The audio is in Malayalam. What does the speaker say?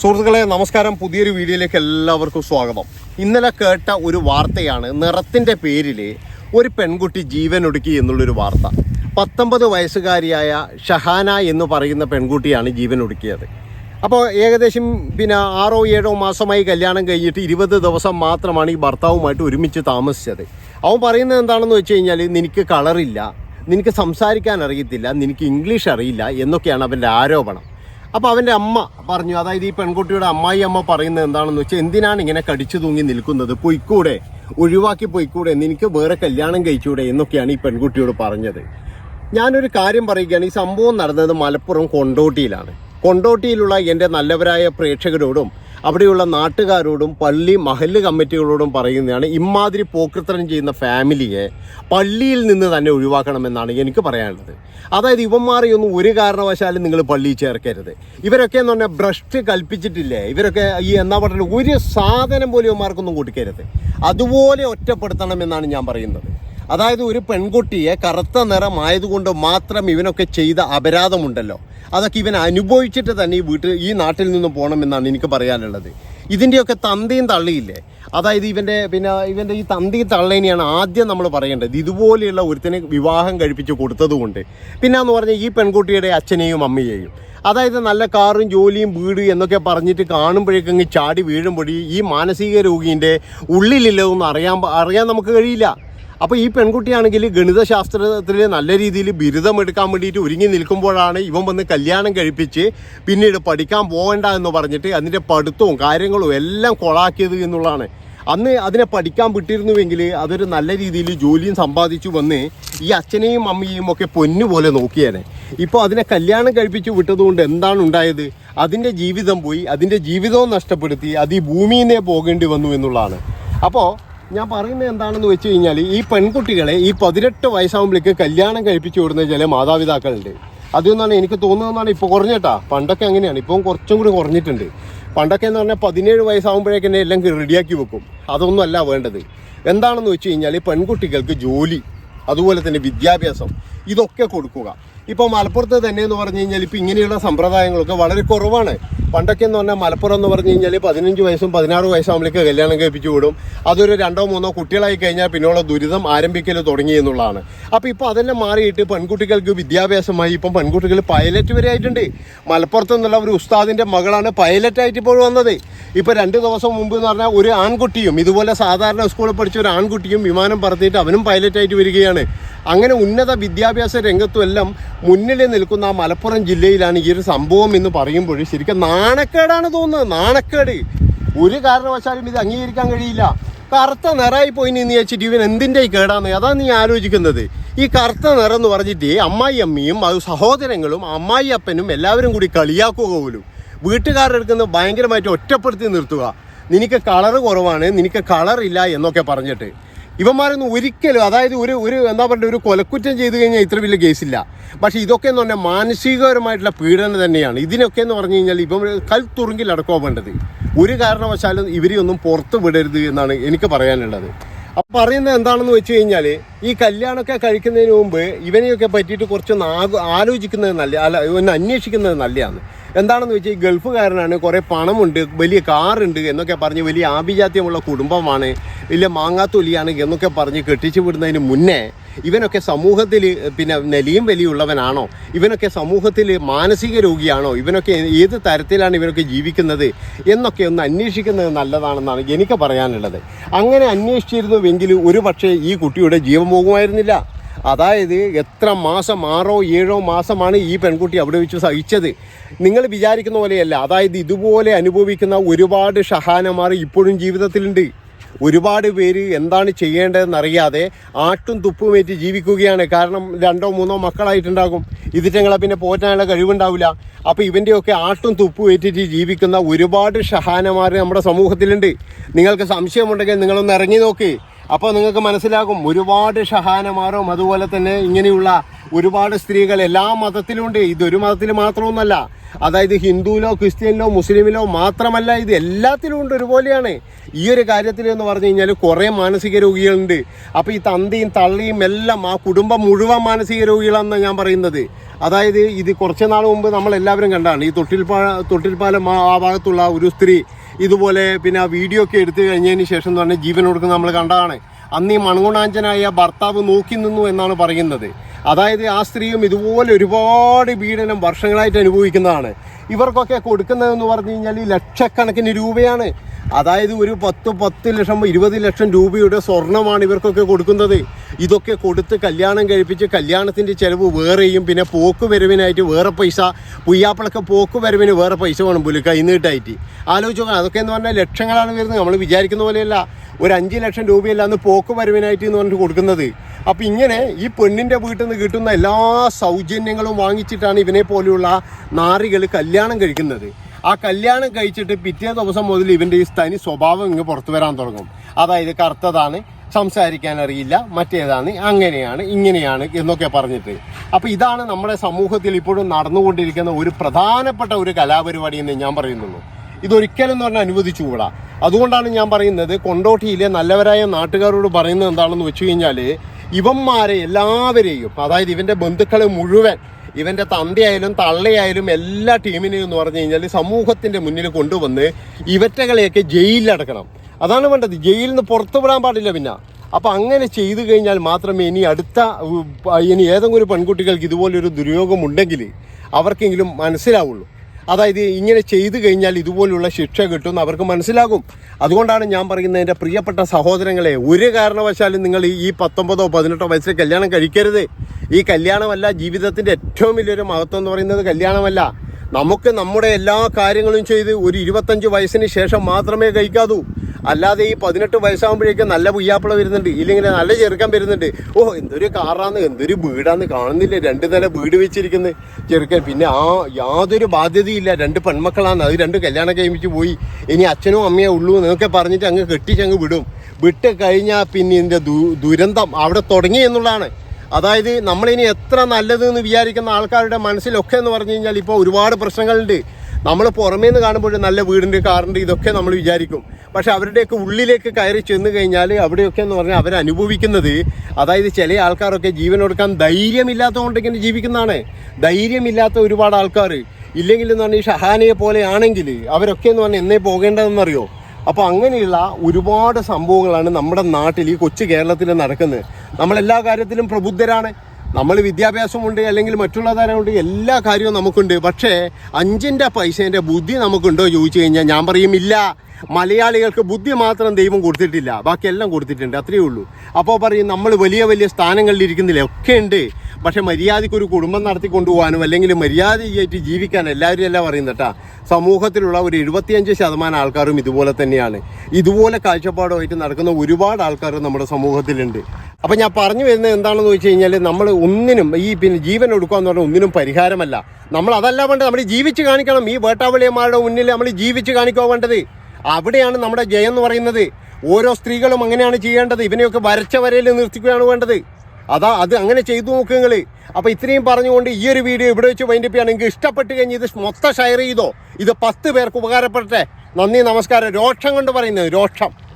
സുഹൃത്തുക്കളെ നമസ്കാരം. പുതിയൊരു വീഡിയോയിലേക്ക് എല്ലാവർക്കും സ്വാഗതം. ഇന്നലെ കേട്ട ഒരു വാർത്തയാണ് നിറത്തിന്റെ പേരിൽ ഒരു പെൺകുട്ടി ജീവൻ ഒടുക്കി എന്നുള്ളൊരു വാർത്ത. പത്തൊമ്പത് വയസ്സുകാരിയായ ഷഹാന എന്ന് പറയുന്ന പെൺകുട്ടിയാണ് ജീവൻ ഒടുക്കിയത് അപ്പോൾ ഏകദേശം പിന്നെ ആറോ ഏഴോ മാസമായി കല്യാണം കഴിഞ്ഞിട്ട് ഇരുപത് ദിവസം മാത്രമാണ് ഈ ഭർത്താവുമായിട്ട് ഒരുമിച്ച് താമസിച്ചത്. അവൻ പറയുന്നത് എന്താണെന്ന് വെച്ച് കഴിഞ്ഞാൽ നിനക്ക് കളറില്ല നിനക്ക് സംസാരിക്കാൻ അറിയത്തില്ല നിനക്ക് ഇംഗ്ലീഷ് അറിയില്ല എന്നൊക്കെയാണ് അവന്റെ ആരോപണം. അപ്പോൾ അവന്റെ അമ്മ പറഞ്ഞു അതായത് ഈ പെൺകുട്ടിയുടെ അമ്മായി അമ്മ പറയുന്നത് എന്താണെന്ന് വെച്ചാൽ എന്തിനാണ് ഇങ്ങനെ കടിച്ചു തൂങ്ങി നിൽക്കുന്നത്? പൊയ്ക്കൂടെ ഒഴിവാക്കി പൊയ്ക്കൂടെ നിനക്ക് വേറെ കല്യാണം കഴിച്ചൂടെ എന്നൊക്കെയാണ് ഈ പെൺകുട്ടിയോട് പറഞ്ഞത്. ഞാനൊരു കാര്യം പറയുകയാണ് ഈ സംഭവം നടന്നത് മലപ്പുറം കൊണ്ടോട്ടിയിലാണ്. കൊണ്ടോട്ടിയിലുള്ള എന്റെ നല്ലവരായ പ്രേക്ഷകരോടും അവിടെയുള്ള നാട്ടുകാരോടും പള്ളി മഹല്ല് കമ്മിറ്റികളോടും പറയുന്നതാണ് ഇമാതിരി പോക്കൃത്തരം ചെയ്യുന്ന ഫാമിലിയെ പള്ളിയിൽ നിന്ന് തന്നെ ഒഴിവാക്കണമെന്നാണ് എനിക്ക് പറയാനുള്ളത്. അതായത് ഇവന്മാരെയൊന്നും ഒരു കാരണവശാലും നിങ്ങൾ പള്ളിയിൽ ചേർക്കരുത്. ഇവരൊക്കെ എന്ന് പറഞ്ഞാൽ ഭ്രഷ്ട് കൽപ്പിച്ചിട്ടില്ലേ? ഇവരൊക്കെ ഈ എന്നാ പറഞ്ഞാൽ ഒരു സാധനം പോലും ഇവന്മാർക്കൊന്നും കൊടുക്കരുത്. അതുപോലെ ഒറ്റപ്പെടുത്തണമെന്നാണ് ഞാൻ പറയുന്നത്. അതായത് ഒരു പെൺകുട്ടിയെ കറുത്ത നിറമായതുകൊണ്ട് മാത്രം ഇവനൊക്കെ ചെയ്ത അപരാധമുണ്ടല്ലോ. അതൊക്കെ ഇവൻ അനുഭവിച്ചിട്ട് തന്നെ ഈ വീട്ടിൽ ഈ നാട്ടിൽ നിന്ന് പോകണമെന്നാണ് എനിക്ക് പറയാനുള്ളത്. ഇതിന്റെയൊക്കെ തന്തിയും തള്ളിയില്ലേ? അതായത് ഇവന്റെ പിന്നെ ഇവന്റെ ഈ തന്തി തള്ളേനെയാണ് ആദ്യം നമ്മൾ പറയേണ്ടത്. ഇതുപോലെയുള്ള ഒരുത്തിനെ വിവാഹം കഴിപ്പിച്ച് കൊടുത്തതുകൊണ്ട്. പിന്നെ എന്ന് പറഞ്ഞാൽ ഈ പെൺകുട്ടിയുടെ അച്ഛനെയും അമ്മയെയും. അതായത് നല്ല കാറും ജോലിയും വീടും എന്നൊക്കെ പറഞ്ഞിട്ട് കാണുമ്പോഴേക്കങ്ങ് ചാടി വീഴുമ്പോഴേ ഈ മാനസിക രോഗീന്റെ ഉള്ളിലില്ലതൊന്നും അറിയാൻ അറിയാൻ നമുക്ക് കഴിയില്ല. അപ്പോൾ ഈ പെൺകുട്ടിയാണെങ്കിൽ ഗണിതശാസ്ത്രത്തിൽ നല്ല രീതിയിൽ ബിരുദം എടുക്കാൻ വേണ്ടിയിട്ട് ഒരുങ്ങി നിൽക്കുമ്പോഴാണ് ഇവൻ വന്ന് കല്യാണം കഴിപ്പിച്ച് പിന്നീട് പഠിക്കാൻ പോകണ്ട എന്ന് പറഞ്ഞിട്ട് അതിന്റെ പഠിത്തവും കാര്യങ്ങളും എല്ലാം കൊളാക്കിയത് എന്നുള്ളതാണ്. അന്ന് അതിനെ പഠിക്കാൻ വിട്ടിരുന്നുവെങ്കിൽ അതൊരു നല്ല രീതിയിൽ ജോലിയും സമ്പാദിച്ചു വന്ന് ഈ അച്ഛനെയും അമ്മയെയും ഒക്കെ പൊന്നുപോലെ നോക്കിയേനെ. ഇപ്പോൾ അതിനെ കല്യാണം കഴിപ്പിച്ച് വിട്ടതുകൊണ്ട് എന്താണ് ഉണ്ടായത്? അതിന്റെ ജീവിതം പോയി അതിന്റെ ജീവിതവും നഷ്ടപ്പെടുത്തി അത് ഈ ഭൂമിയിൽ നിന്നേ പോകേണ്ടി വന്നു എന്നുള്ളതാണ്. അപ്പോൾ ഞാൻ പറയുന്നത് എന്താണെന്ന് വെച്ച് കഴിഞ്ഞാൽ ഈ പെൺകുട്ടികളെ ഈ പതിനെട്ട് വയസ്സാകുമ്പോഴേക്ക് കല്യാണം കഴിപ്പിച്ചു വിടുന്ന ചില മാതാപിതാക്കളുണ്ട്. അതെന്നാണ് എനിക്ക് തോന്നുന്നതെന്നാണ് ഇപ്പോൾ കുറഞ്ഞേട്ടാ പണ്ടൊക്കെ അങ്ങനെയാണ്. ഇപ്പം കുറച്ചും കൂടി കുറഞ്ഞിട്ടുണ്ട്. പണ്ടൊക്കെ എന്ന് പറഞ്ഞാൽ പതിനേഴ് വയസ്സാകുമ്പോഴേക്ക് തന്നെ എല്ലാം റെഡിയാക്കി വെക്കും. അതൊന്നും അല്ല വേണ്ടത്. എന്താണെന്ന് വെച്ച് കഴിഞ്ഞാൽ പെൺകുട്ടികൾക്ക് ജോലി അതുപോലെ തന്നെ വിദ്യാഭ്യാസം ഇതൊക്കെ കൊടുക്കുക. ഇപ്പോൾ മലപ്പുറത്ത് തന്നെ എന്ന് പറഞ്ഞു കഴിഞ്ഞാൽ ഇപ്പോൾ ഇങ്ങനെയുള്ള സമ്പ്രദായങ്ങളൊക്കെ വളരെ കുറവാണ്. പണ്ടൊക്കെ എന്ന് പറഞ്ഞാൽ മലപ്പുറം എന്ന് പറഞ്ഞു കഴിഞ്ഞാൽ പതിനഞ്ച് വയസ്സും പതിനാറ് വയസ്സാകുമ്പോഴേക്ക് കല്യാണം കഴിപ്പിച്ചു വിടും. അതൊരു രണ്ടോ മൂന്നോ കുട്ടികളായി കഴിഞ്ഞാൽ പിന്നെയുള്ള ദുരിതം ആരംഭിക്കൽ തുടങ്ങി എന്നുള്ളതാണ്. അപ്പോൾ ഇപ്പോൾ അതെല്ലാം മാറിയിട്ട് പെൺകുട്ടികൾക്ക് വിദ്യാഭ്യാസമായി ഇപ്പം പെൺകുട്ടികൾ പൈലറ്റ് വരെ ആയിട്ടുണ്ട്. മലപ്പുറത്ത് നിന്നുള്ള ഒരു ഉസ്താദിന്റെ മകളാണ് പൈലറ്റായിട്ട് ഇപ്പോൾ വന്നത്. ഇപ്പോൾ രണ്ട് ദിവസം മുമ്പ് എന്ന് പറഞ്ഞാൽ ഒരു ആൺകുട്ടിയും ഇതുപോലെ സാധാരണ സ്കൂളിൽ പഠിച്ച ഒരു ആൺകുട്ടിയും വിമാനം പറത്തിയിട്ട് അവനും പൈലറ്റായിട്ട് വരികയാണ്. അങ്ങനെ ഉന്നത വിദ്യാഭ്യാസ രംഗത്തും എല്ലാം മുന്നിൽ നിൽക്കുന്ന ആ മലപ്പുറം ജില്ലയിലാണ് ഈ ഒരു സംഭവം എന്ന് പറയുമ്പോൾ ശരിക്കും നാണക്കേടാണ് തോന്നുന്നത് നാണക്കേട്. ഒരു കാരണവശാലും ഇത് അംഗീകരിക്കാൻ കഴിയില്ല. കറുത്ത നിറമായി പോയി നിന്ന് വെച്ചിട്ട് ഇവൻ എന്തിന്റെ കേടാന്ന്? അതാണ് നീ ആലോചിക്കുന്നത്. ഈ കറുത്ത നിറം എന്ന് പറഞ്ഞിട്ട് അമ്മായി അമ്മയും അത് സഹോദരങ്ങളും അമ്മായി അപ്പനും എല്ലാവരും കൂടി കളിയാക്കുക പോലും. വീട്ടുകാരെടുക്കുന്നത് ഭയങ്കരമായിട്ട് ഒറ്റപ്പെടുത്തി നിർത്തുക. നിനക്ക് കളറ് കുറവാണ് നിനക്ക് കളറില്ല എന്നൊക്കെ പറഞ്ഞിട്ട്. ഇവന്മാരൊന്നും ഒരിക്കലും അതായത് ഒരു ഒരു എന്താ പറയുക ഒരു കൊലക്കുറ്റം ചെയ്തു കഴിഞ്ഞാൽ ഇത്ര വലിയ കേസില്ല പക്ഷേ ഇതൊക്കെ എന്ന് പറഞ്ഞാൽ മാനസികപരമായിട്ടുള്ള പീഡനം തന്നെയാണ്. ഇതിനൊക്കെ എന്ന് പറഞ്ഞു കഴിഞ്ഞാൽ ഇപ്പം കൽ തുറുങ്കിൽ അടക്കുക വേണ്ടത്. ഒരു കാരണവശാലും ഇവരെയൊന്നും പുറത്ത് വിടരുത് എന്നാണ് എനിക്ക് പറയാനുള്ളത്. അപ്പം പറയുന്നത് എന്താണെന്ന് വെച്ച് കഴിഞ്ഞാൽ ഈ കല്യാണമൊക്കെ കഴിക്കുന്നതിന് മുമ്പ് ഇവനെയൊക്കെ പറ്റിയിട്ട് കുറച്ചൊന്ന് ആലോചിക്കുന്നത് നല്ല അല്ല ഒന്ന് അന്വേഷിക്കുന്നത് നല്ലതാണ്. എന്താണെന്ന് വെച്ചാൽ ഈ ഗൾഫുകാരനാണ് കുറേ പണമുണ്ട് വലിയ കാറുണ്ട് എന്നൊക്കെ പറഞ്ഞ് വലിയ ആഭിജാത്യമുള്ള കുടുംബമാണ് വലിയ മാങ്ങാത്തൊലിയാണ് എന്നൊക്കെ പറഞ്ഞ് കെട്ടിച്ചു വിടുന്നതിന് മുന്നേ ഇവനൊക്കെ സമൂഹത്തിൽ പിന്നെ നെലിയും വലിയുള്ളവനാണോ? ഇവനൊക്കെ സമൂഹത്തിൽ മാനസിക രോഗിയാണോ? ഇവനൊക്കെ ഏത് തരത്തിലാണ് ഇവനൊക്കെ ജീവിക്കുന്നത്? എന്നൊക്കെ ഒന്ന് അന്വേഷിക്കുന്നത് നല്ലതാണെന്നാണ് എനിക്ക് പറയാനുള്ളത്. അങ്ങനെ അന്വേഷിച്ചിരുന്നുവെങ്കിൽ ഒരു പക്ഷേ ഈ കുട്ടിയുടെ ജീവൻ പോകുമായിരുന്നില്ല അതായത് എത്ര മാസം ആറോ ഏഴോ മാസമാണ് ഈ പെൺകുട്ടി അവിടെ വെച്ച് സഹിച്ചത്. നിങ്ങൾ വിചാരിക്കുന്ന പോലെയല്ല. അതായത് ഇതുപോലെ അനുഭവിക്കുന്ന ഒരുപാട് ഷഹാനമാർ ഇപ്പോഴും ജീവിതത്തിലുണ്ട്. ഒരുപാട് പേര് എന്താണ് ചെയ്യേണ്ടതെന്ന് അറിയാതെ ആട്ടും തുപ്പുമേറ്റ് ജീവിക്കുകയാണ്. കാരണം രണ്ടോ മൂന്നോ മക്കളായിട്ടുണ്ടാകും. ഇതിറ്റങ്ങളെ പിന്നെ പോറ്റാനുള്ള കഴിവുണ്ടാവില്ല. അപ്പോൾ ഇവന്റെയൊക്കെ ആട്ടും തുപ്പും ഏറ്റിട്ട് ജീവിക്കുന്ന ഒരുപാട് ഷഹാനമാർ നമ്മുടെ സമൂഹത്തിലുണ്ട്. നിങ്ങൾക്ക് സംശയമുണ്ടെങ്കിൽ നിങ്ങളൊന്ന് ഇറങ്ങി നോക്ക്. അപ്പോൾ നിങ്ങൾക്ക് മനസ്സിലാകും ഒരുപാട് ഷഹാനമാരും അതുപോലെ തന്നെ ഇങ്ങനെയുള്ള ഒരുപാട് സ്ത്രീകൾ എല്ലാ ഇത് ഇതൊരു മതത്തിൽ മാത്രമൊന്നുമല്ല. അതായത് ഹിന്ദുവിലോ ക്രിസ്ത്യനിലോ മുസ്ലിമിലോ മാത്രമല്ല ഇത് എല്ലാത്തിലും ഉണ്ട് ഒരുപോലെയാണ്. ഈ ഒരു കാര്യത്തിൽ എന്ന് പറഞ്ഞു കഴിഞ്ഞാൽ കുറേ മാനസിക രോഗികളുണ്ട്. അപ്പോൾ ഈ തന്തയും തള്ളിയും എല്ലാം ആ കുടുംബം മുഴുവൻ മാനസിക രോഗികളാണെന്നാണ് ഞാൻ പറയുന്നത്. അതായത് ഇത് കുറച്ച് നാൾ മുമ്പ് നമ്മൾ എല്ലാവരും കണ്ടാണ്. ഈ തൊട്ടിൽപ്പാ തൊട്ടിൽപ്പാലം ആ ഭാഗത്തുള്ള ഒരു സ്ത്രീ ഇതുപോലെ പിന്നെ ആ വീഡിയോ ഒക്കെ എടുത്തു കഴിഞ്ഞതിന് ശേഷം എന്ന് പറഞ്ഞാൽ ജീവൻ കൊടുക്കുന്ന നമ്മൾ കണ്ടതാണ്. അന്ന് ഈ മണഗുണാഞ്ചനായ ഭർത്താവ് നോക്കി നിന്നു എന്നാണ് പറയുന്നത്. അതായത് ആ സ്ത്രീയും ഇതുപോലെ ഒരുപാട് പീഡനം വർഷങ്ങളായിട്ട് അനുഭവിക്കുന്നതാണ്. ഇവർക്കൊക്കെ കൊടുക്കുന്നതെന്ന് പറഞ്ഞു കഴിഞ്ഞാൽ ലക്ഷക്കണക്കിന് രൂപയാണ് അതായത് ഒരു പത്ത് പത്ത് ലക്ഷം ഇരുപത് ലക്ഷം രൂപയുടെ സ്വർണമാണ് ഇവർക്കൊക്കെ കൊടുക്കുന്നത്. ഇതൊക്കെ കൊടുത്ത് കല്യാണം കഴിപ്പിച്ച് കല്യാണത്തിന്റെ ചിലവ് വേറെയും പിന്നെ പോക്ക് വരവിനായിട്ട് വേറെ പൈസ പുയ്യാപ്പിളൊക്കെ പോക്ക് വരവിന് വേറെ പൈസ വേണം പുള്ളി കൈനീട്ടായിട്ട് ആലോചിച്ച് നോക്കാം അതൊക്കെ എന്ന് പറഞ്ഞാൽ ലക്ഷങ്ങളാണ് വരുന്നത്. നമ്മൾ വിചാരിക്കുന്ന പോലെയല്ല. ഒരു അഞ്ച് ലക്ഷം രൂപയല്ല അന്ന് പോക്ക് വരവിനായിട്ട് എന്ന് പറഞ്ഞിട്ട് കൊടുക്കുന്നത്. അപ്പം ഇങ്ങനെ ഈ പെണ്ണിന്റെ വീട്ടിൽ നിന്ന് കിട്ടുന്ന എല്ലാ സൗജന്യങ്ങളും വാങ്ങിച്ചിട്ടാണ് ഇവനെ പോലെയുള്ള നാറികൾ കല്യാണം കഴിക്കുന്നത്. ആ കല്യാണം കഴിച്ചിട്ട് പിറ്റേ ദിവസം മുതൽ ഇവന്റെ ഈ തനി സ്വഭാവം ഇങ്ങ് പുറത്തു വരാൻ തുടങ്ങും. അതായത് കറുത്തതാണ് സംസാരിക്കാൻ അറിയില്ല മറ്റേതാണ് അങ്ങനെയാണ് ഇങ്ങനെയാണ് എന്നൊക്കെ പറഞ്ഞിട്ട്. അപ്പോൾ ഇതാണ് നമ്മുടെ സമൂഹത്തിൽ ഇപ്പോഴും നടന്നുകൊണ്ടിരിക്കുന്ന ഒരു പ്രധാനപ്പെട്ട ഒരു കലാപരിപാടി എന്ന് ഞാൻ പറയുന്നുള്ളൂ. ഇതൊരിക്കലും എന്ന് പറഞ്ഞാൽ അനുവദിച്ചുകൂടാ. അതുകൊണ്ടാണ് ഞാൻ പറയുന്നത് കൊണ്ടോട്ടിയിലെ നല്ലവരായ നാട്ടുകാരോട് പറയുന്നത് എന്താണെന്ന് വെച്ച് കഴിഞ്ഞാൽ ഇവന്മാരെ എല്ലാവരെയും അതായത് ഇവന്റെ ബന്ധുക്കളെ മുഴുവൻ ഇവന്റെ തന്തയായാലും തള്ളയായാലും എല്ലാ ടീമിനെയും എന്ന് പറഞ്ഞു കഴിഞ്ഞാൽ സമൂഹത്തിന്റെ മുന്നിൽ കൊണ്ടുവന്ന് ഇവറ്റകളെയൊക്കെ ജയിലിലടക്കണം. അതാണ് വേണ്ടത്. ജയിലിൽ നിന്ന് പുറത്തു വിടാൻ പാടില്ല പിന്നെ. അപ്പോൾ അങ്ങനെ ചെയ്തു കഴിഞ്ഞാൽ മാത്രമേ ഇനി അടുത്ത ഇനി ഏതെങ്കിലും പെൺകുട്ടികൾക്ക് ഇതുപോലൊരു ദുര്യോഗം ഉണ്ടെങ്കിൽ അവർക്കെങ്കിലും മനസ്സിലാവുള്ളൂ. അതായത് ഇങ്ങനെ ചെയ്തു കഴിഞ്ഞാൽ ഇതുപോലുള്ള ശിക്ഷ കിട്ടുമെന്ന് അവർക്ക് മനസ്സിലാകും. അതുകൊണ്ടാണ് ഞാൻ പറയുന്നത് എന്റെ പ്രിയപ്പെട്ട സഹോദരങ്ങളെ ഒരു കാരണവശാലും നിങ്ങൾ ഈ- പത്തൊമ്പതോ പതിനെട്ടോ വയസ്സിൽ കല്യാണം കഴിക്കരുത്. ഈ കല്യാണമല്ല ജീവിതത്തിന്റെ ഏറ്റവും വലിയൊരു മഹത്വം എന്ന് പറയുന്നത് കല്യാണമല്ല. നമുക്ക് നമ്മുടെ എല്ലാ കാര്യങ്ങളും ചെയ്ത് ഒരു ഇരുപത്തഞ്ച് വയസ്സിന് ശേഷം മാത്രമേ കഴിക്കാവൂ. അല്ലാതെ ഈ പതിനെട്ട് വയസ്സാകുമ്പോഴേക്കും നല്ല പുയ്യാപ്പിള വരുന്നുണ്ട്. ഇല്ലെങ്കിൽ നല്ല ചെറുക്കൻ വരുന്നുണ്ട്. ഓ എന്തൊരു കാറാന്ന് എന്തൊരു വീടാന്ന് കാണുന്നില്ല? രണ്ട് നില വീട് വെച്ചിരിക്കുന്നത് ചെറുക്കൻ പിന്നെ ആ യാതൊരു ബാധ്യതയില്ല രണ്ട് പെൺമക്കളാണ് അത് രണ്ട് കല്യാണം കഴിപ്പിച്ച് പോയി. ഇനി അച്ഛനും അമ്മയോ ഉള്ളൂ എന്നൊക്കെ പറഞ്ഞിട്ട് അങ്ങ് കെട്ടിച്ചങ്ങ് വിടും. വിട്ട് കഴിഞ്ഞാൽ പിന്നെ ഇതിന്റെ ദുരന്തം അവിടെ തുടങ്ങി എന്നുള്ളതാണ്. അതായത് നമ്മളിനി എത്ര നല്ലത് എന്ന് വിചാരിക്കുന്ന ആൾക്കാരുടെ മനസ്സിലൊക്കെ എന്ന് പറഞ്ഞു കഴിഞ്ഞാൽ ഇപ്പോൾ ഒരുപാട് പ്രശ്നങ്ങളുണ്ട്. നമ്മൾ പുറമേ നിന്ന് കാണുമ്പോൾ നല്ല വീടിന്റെ കാറുണ്ട്. ഇതൊക്കെ നമ്മൾ വിചാരിക്കും. പക്ഷെ അവരുടെയൊക്കെ ഉള്ളിലേക്ക് കയറി ചെന്ന് കഴിഞ്ഞാൽ അവിടെയൊക്കെ എന്ന് പറഞ്ഞാൽ അവരനുഭവിക്കുന്നത് അതായത് ചില ആൾക്കാരൊക്കെ ജീവൻ കൊടുക്കാൻ ധൈര്യമില്ലാത്തതുകൊണ്ട് ഇങ്ങനെ ജീവിക്കുന്നതാണ്. ധൈര്യമില്ലാത്ത ഒരുപാട് ആൾക്കാർ ഇല്ലെങ്കിൽ എന്ന് പറഞ്ഞാൽ ഈ ഷഹാനയെ പോലെ ആണെങ്കിൽ അവരൊക്കെ എന്ന് പറഞ്ഞാൽ എന്നേ പോകേണ്ടതെന്നറിയോ? അപ്പോൾ അങ്ങനെയുള്ള ഒരുപാട് സംഭവങ്ങളാണ് നമ്മുടെ നാട്ടിൽ ഈ കൊച്ചു കേരളത്തിൽ നടക്കുന്നത്. നമ്മളെല്ലാ കാര്യത്തിലും പ്രബുദ്ധരാണ്. നമ്മൾ വിദ്യാഭ്യാസമുണ്ട് അല്ലെങ്കിൽ മറ്റുള്ള തരമുണ്ട് എല്ലാ കാര്യവും നമുക്കുണ്ട്. പക്ഷേ അഞ്ചിന്റെ പൈസേന്റെ ബുദ്ധി നമുക്കുണ്ടോ ചോദിച്ചു കഴിഞ്ഞാൽ ഞാൻ പറയും ഇല്ല. മലയാളികൾക്ക് ബുദ്ധി മാത്രം ദൈവം കൊടുത്തിട്ടില്ല. ബാക്കിയെല്ലാം കൊടുത്തിട്ടുണ്ട്. അത്രയേ ഉള്ളൂ. അപ്പോൾ പറയും നമ്മൾ വലിയ വലിയ സ്ഥാനങ്ങളിൽ ഇരിക്കുന്നില്ല? ഒക്കെ ഉണ്ട്. പക്ഷേ മര്യാദയ്ക്ക് ഒരു കുടുംബം നടത്തി കൊണ്ടുപോകാനും അല്ലെങ്കിൽ മര്യാദയായിട്ട് ജീവിക്കാൻ എല്ലാവരും എല്ലാം പറയുന്നട്ടാ സമൂഹത്തിലുള്ള ഒരു എഴുപത്തിയഞ്ച് ശതമാനം ആൾക്കാരും ഇതുപോലെ തന്നെയാണ്. ഇതുപോലെ കാഴ്ചപ്പാടുമായിട്ട് നടക്കുന്ന ഒരുപാട് ആൾക്കാർ നമ്മുടെ സമൂഹത്തിലുണ്ട്. അപ്പം ഞാൻ പറഞ്ഞു വരുന്നത് എന്താണെന്ന് ചോദിച്ചു കഴിഞ്ഞാൽ നമ്മൾ ഒന്നിനും ഈ പിന്നെ ജീവൻ എടുക്കുക എന്ന് പറഞ്ഞാൽ ഒന്നിനും പരിഹാരമല്ല. നമ്മൾ അതല്ല വേണ്ടത് നമ്മൾ ജീവിച്ച് കാണിക്കണം. ഈ വേട്ടാവളിയന്മാരുടെ മുന്നിൽ നമ്മൾ ജീവിച്ച് കാണിക്കുക വേണ്ടത്. അവിടെയാണ് നമ്മുടെ ജയം എന്ന് പറയുന്നത്. ഓരോ സ്ത്രീകളും അങ്ങനെയാണ് ചെയ്യേണ്ടത്. ഇവനെയൊക്കെ വരച്ച വരയിൽ നിർത്തിക്കുകയാണ് വേണ്ടത്. അതാ അത് അങ്ങനെ ചെയ്തു നോക്കുക നിങ്ങൾ അപ്പോൾ ഇത്രയും പറഞ്ഞുകൊണ്ട് ഈ ഒരു വീഡിയോ ഇവിടെ വെച്ച് വൈൻഡപ്പ് ചെയ്യാണ് നിങ്ങൾക്ക് ഇഷ്ടപ്പെട്ട് കഴിഞ്ഞ് ഇത് മൊത്തം ഷെയർ ചെയ്തോ. ഇത് പത്ത് പേർക്ക് ഉപകാരപ്പെടട്ടെ. നന്ദി നമസ്കാരം. രോക്ഷം കൊണ്ട് പറയുന്നത് രോക്ഷം